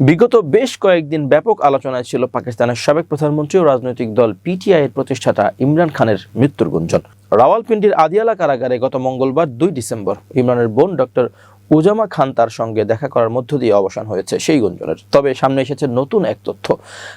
বিগত বেশ কয়েকদিন ব্যাপক আলোচনায় ছিল পাকিস্তানের সাবেক প্রধানমন্ত্রী ও রাজনৈতিক দল পিটিআই এর প্রতিষ্ঠাতা ইমরান খানের মৃত্যুর গুঞ্জন। রাওয়ালপিন্ডির আদিয়ালা কারাগারে গত মঙ্গলবার দুই ডিসেম্বর ইমরানের বোন ডক্টর উজামা খান তার সঙ্গে দেখা করার মধ্য দিয়ে অবসান হয়েছে সেই গুঞ্জনের। তবে সামনে এসেছে নতুন এক তথ্য।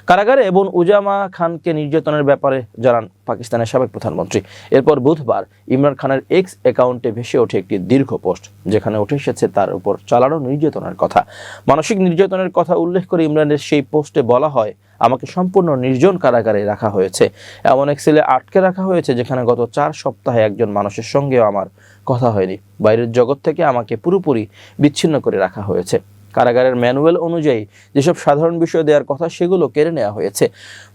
কারাগারে এবং উজামা খানকে নির্যাতনের ব্যাপারে জানান পাকিস্তানের সাবেক প্রধানমন্ত্রী। এরপর বুধবার ইমরান খানের এক্স অ্যাকাউন্টে ভেসে ওঠে একটি দীর্ঘ পোস্ট, যেখানে উঠে এসেছে তার উপর চালানো নির্যাতনের কথা। মানসিক নির্যাতনের কথা উল্লেখ করে ইমরানের সেই পোস্টে বলা হয় আমাকে সম্পূর্ণ নির্জন কারাগারে রাখা হয়েছে। এমন এক সেলে আটকে রাখা হয়েছে যেখানে গত চার সপ্তাহে একজন মানুষের সঙ্গেও আমার কথা হয়নি। বাইরের জগৎ থেকে আমাকে পুরোপুরি বিচ্ছিন্ন করে রাখা হয়েছে। কারাগারের ম্যানুয়াল অনুযায়ী যেসব সাধারণ বিষয় দেওয়ার কথা সেগুলো কেড়ে নেওয়া হয়েছে।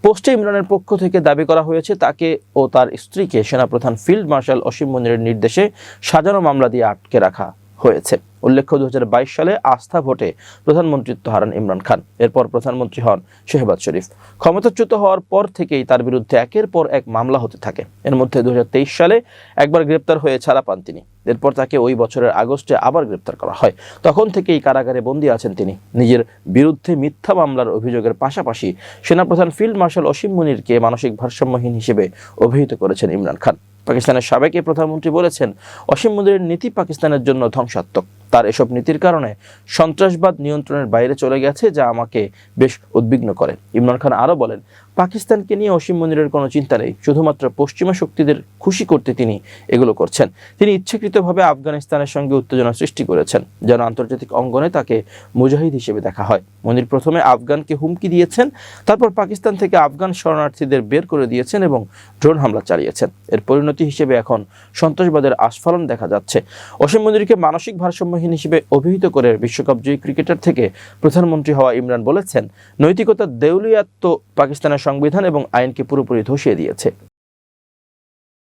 পোস্টে ইমরানের পক্ষ থেকে দাবি করা হয়েছে, তাকে ও তার স্ত্রীকে সেনাপ্রধান ফিল্ড মার্শাল অসীম মনিরের নির্দেশে সাজানো মামলা দিয়ে আটকে রাখা হয়েছে। উল্লেখ্য দু সালে আস্থা ভোটে প্রধানমন্ত্রিত্ব হারান ইমরান খান। এরপর প্রধানমন্ত্রী হন শেহবাজ শরীফ। ক্ষমতাচ্যুত হওয়ার পর থেকেই তার বিরুদ্ধে একের পর এক মামলা হতে থাকে। এর মধ্যে দু সালে একবার গ্রেপ্তার হয়ে ছাড়া পান তিনি। এরপর তাকে ওই বছরের আগস্টে আবার গ্রেপ্তার করা হয়। তখন থেকেই কারাগারে বন্দী আছেন তিনি। নিজের বিরুদ্ধে মিথ্যা মামলার অভিযোগের পাশাপাশি সেনাপ্রধান ফিল্ড মার্শাল অসীম মুনিরকে মানসিক ভারসাম্যহীন হিসেবে অভিহিত করেছেন ইমরান খান। পাকিস্তানের সাবেক প্রধানমন্ত্রী বলেছেন অসীম মোদীর নীতি পাকিস্তানের জন্য ধ্বংসাত্মক। তার এসব নীতির কারণে সন্ত্রাসবাদ নিয়ন্ত্রণের বাইরে চলে গেছে, যা আমাকে বেশ উদ্বিগ্ন করে। ইমরান খান আরও বলেন, পাকিস্তানকে নিয়ে অসীম মনিরের কোনো চিন্তা নেই। শুধুমাত্র পশ্চিমা শক্তিদের খুশি করতে তিনি এগুলো করছেন। তিনি ইচ্ছাকৃতভাবে আফগানিস্তানের সঙ্গে উত্তেজনা সৃষ্টি করেছেন, যেন আন্তর্জাতিক অঙ্গনে তাকে মুজাহিদ হিসেবে দেখা হয়। মনির প্রথমে আফগানকে হুমকি দিয়েছেন, তারপর পাকিস্তান থেকে আফগান শরণার্থীদের বের করে দিয়েছেন এবং ড্রোন হামলা চালিয়েছেন। এর পরিণতি হিসেবে এখন সন্ত্রাসবাদের আস্ফালন দেখা যাচ্ছে। অসীম মনিরকে মানসিক ভারসাম্যহীন হিসেবে অভিহিত করে বিশ্বকাপ জয়ী ক্রিকেটার থেকে প্রধানমন্ত্রী হওয়া ইমরান বলেছেন নৈতিকতার দেউলিয়াত তো পাকিস্তানের সংবিধান এবং আইনকে পুরোপুরি ধসিয়ে দিয়েছে।